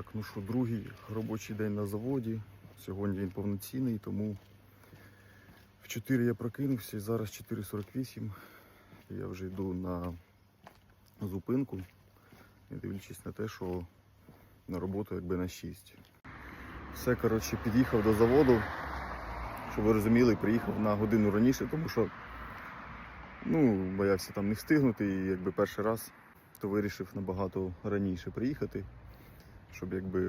Так, ну що, другий робочий день на заводі. Сьогодні він повноцінний, тому в 4 я прокинувся і зараз 4.48. Я вже йду на зупинку, не дивлячись на те, що на роботу якби на 6. Все, коротше, під'їхав до заводу, щоб ви розуміли, приїхав на годину раніше, тому що ну, боявся там не встигнути і якби перший раз то вирішив набагато раніше приїхати, щоб якби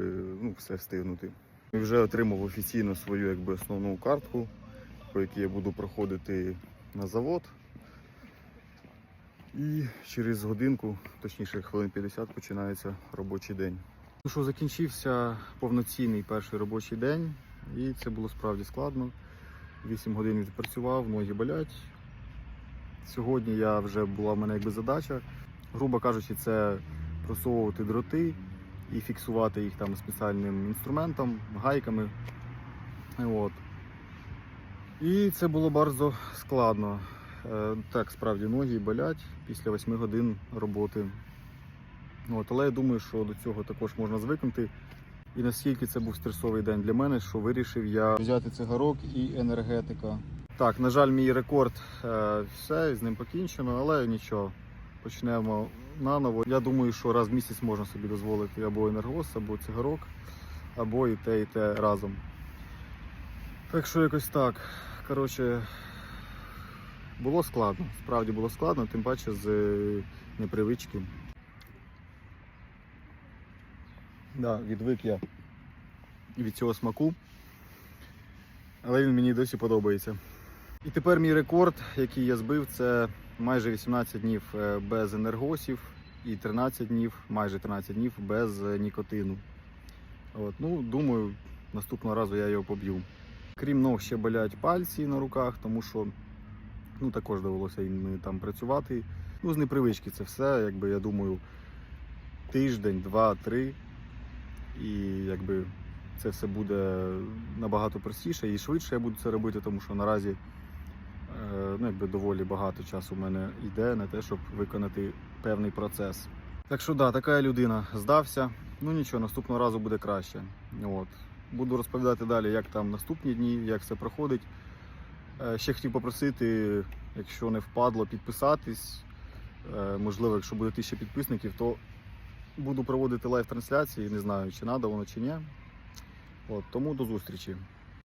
ну, все встигнути. І вже отримав офіційно свою якби, основну картку, по якій я буду проходити на завод. І через годинку, точніше хвилин 50, починається робочий день. Ну що, закінчився повноцінний перший робочий день, і це було справді складно. 8 годин відпрацював, ноги болять. Сьогодні я вже була в мене якби задача. Грубо кажучи, це просовувати дроти і фіксувати їх там спеціальним інструментом, гайками. От. І це було bardzo складно. Е, Так, справді ноги болять після 8 годин роботи. От, але я думаю, що до цього також можна звикнути. І наскільки це був стресовий день для мене, що вирішив я взяти цигарок і енергетика. Так, на жаль, мій рекорд е, все, з ним покінчено, але нічого. Почнемо наново. Я думаю, що раз в місяць можна собі дозволити або енергос, або цигарок, або і те, і те разом. Так що якось так. Коротше, було складно, справді було складно, тим паче з е, непривички. Да, відвик я від цього смаку, але він мені досі подобається. І тепер мій рекорд, який я збив, це майже 18 днів е, без енергосів і 13 днів, майже 13 днів без е, нікотину. От, ну, думаю, наступного разу я його поб'ю. Крім ног, ще болять пальці на руках, тому що ну, також довелося їм там працювати. Ну, з непривички це все, якби я думаю, тиждень, два, три. І якби це все буде набагато простіше і швидше я буду це робити, тому що наразі ну, якби доволі багато часу в мене йде на те, щоб виконати певний процес. Так що да, така людина здався. Ну нічого, наступного разу буде краще. От. Буду розповідати далі, як там наступні дні, як все проходить. Е, Ще хотів попросити, якщо не впадло, підписатись. Е, Можливо, якщо буде тисяча підписників, то буду проводити лайв-трансляції. Не знаю, чи треба воно чи ні. От, тому до зустрічі.